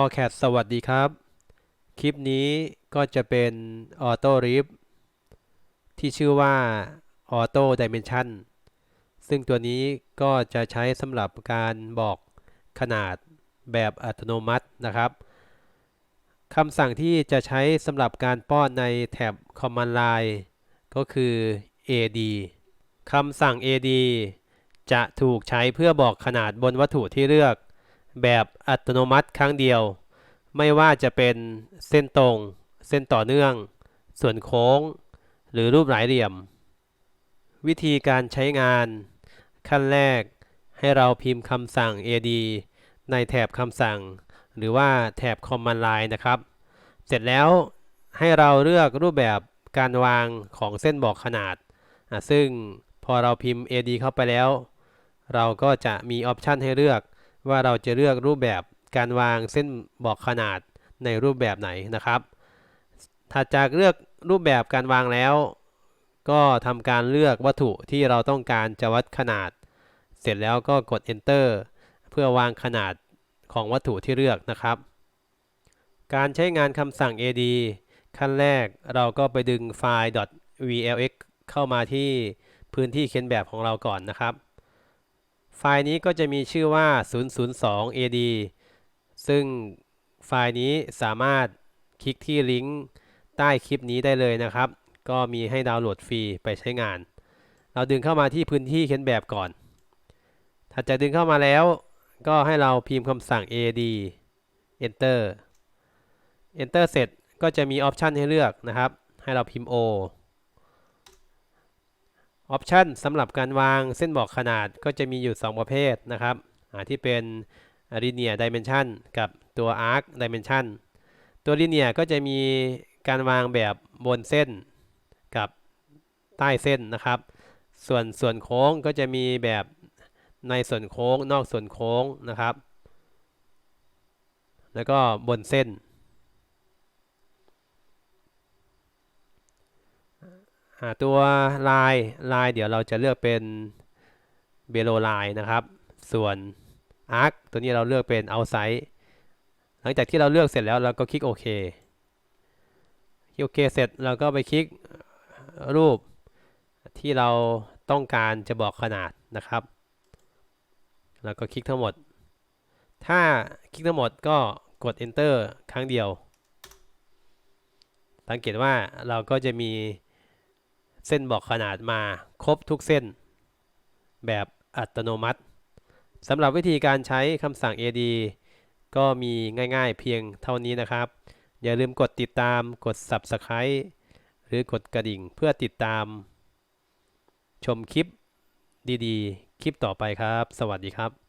อแคทสวัสดีครับ คลิปนี้ก็จะเป็นออโต้ริฟที่ชื่อว่าออโต้ดิเมนชันซึ่งตัวนี้ก็จะใช้สำหรับการบอกขนาดแบบอัตโนมัตินะครับคำสั่งที่จะใช้สำหรับการป้อนในแท็บ Command Line ก็คือ AD คำสั่ง AD จะถูกใช้เพื่อบอกขนาดบนวัตถุที่เลือก แบบอัตโนมัติครั้งเดียว ไม่ว่าจะเป็นเส้นตรง เส้นต่อเนื่อง ส่วนโค้ง หรือรูปหลายเหลี่ยม วิธีการใช้งาน ขั้นแรกให้เราพิมพ์คำสั่ง AD ในแถบคำสั่ง หรือว่าแถบ Command Line นะครับ เสร็จแล้วให้เราเลือกรูปแบบการวางของเส้นบอกขนาดอะซึ่งพอเราพิมพ์ AD เข้าไปแล้ว เราก็จะมีออปชันให้เลือก ว่าเราจะเลือกรูปแบบการวางเส้นบอกขนาดในรูปแบบไหนนะครับ ถัดจากเลือกรูปแบบการวางแล้ว ก็ทำการเลือกวัตถุที่เราต้องการจะวัดขนาด เสร็จแล้วก็กด enter เพื่อวางขนาดของวัตถุที่เลือกนะครับ การใช้งานคำสั่ง ad ขั้นแรกเราก็ไปดึงไฟล์ .vlx เข้ามาที่พื้นที่เขียนแบบของเราก่อนนะครับ ไฟล์นี้ก็จะมีชื่อว่า 002 ad ซึ่งไฟล์นี้สามารถคลิกที่ลิงก์ใต้คลิปนี้ได้เลยนะครับ ก็มีให้ดาวน์โหลดฟรีไปใช้งาน เราดึงเข้ามาที่พื้นที่เขียนแบบก่อน ถ้าจะดึงเข้ามาแล้ว ก็ให้เราพิมพ์คำสั่ง ad enter enter เสร็จก็จะมีออปชันให้เลือกนะครับ ให้เราพิมพ์ o ออปชันสำหรับการวางเส้นบอกขนาดก็จะมีอยู่ 2 ประเภทนะครับที่เป็น linear dimension กับตัว arc dimension ตัว linear ก็จะมีการวางแบบบนเส้นกับใต้เส้นนะครับ ส่วนส่วนโค้งก็จะมีแบบในส่วนโค้งนอกส่วนโค้งนะครับ แล้วก็บนเส้น ตัวลายลายเดี๋ยวเราจะเลือกเป็นเบโลลายนะครับ ส่วน Arc ตัวนี้เราเลือกเป็น Outside หลังจากที่เราเลือกเสร็จแล้วเราก็คลิกโอเคคลิกโอเคเสร็จเราก็ไปคลิกรูปที่เราต้องการจะบอกขนาดนะครับ แล้วก็คลิกทั้งหมด ถ้าคลิกทั้งหมดก็กด enter ครั้งเดียว สังเกตว่าเราก็จะมี เส้นบอกขนาดมาครบทุกเส้น แบบอัตโนมัติสำหรับวิธีการใช้คำสั่ง ad ก็มีง่ายๆเพียงเท่านี้นะครับ อย่าลืมกดติดตามกด subscribe หรือกดกระดิ่งเพื่อติดตาม ชมคลิปดีๆ คลิปต่อไปครับ สวัสดีครับ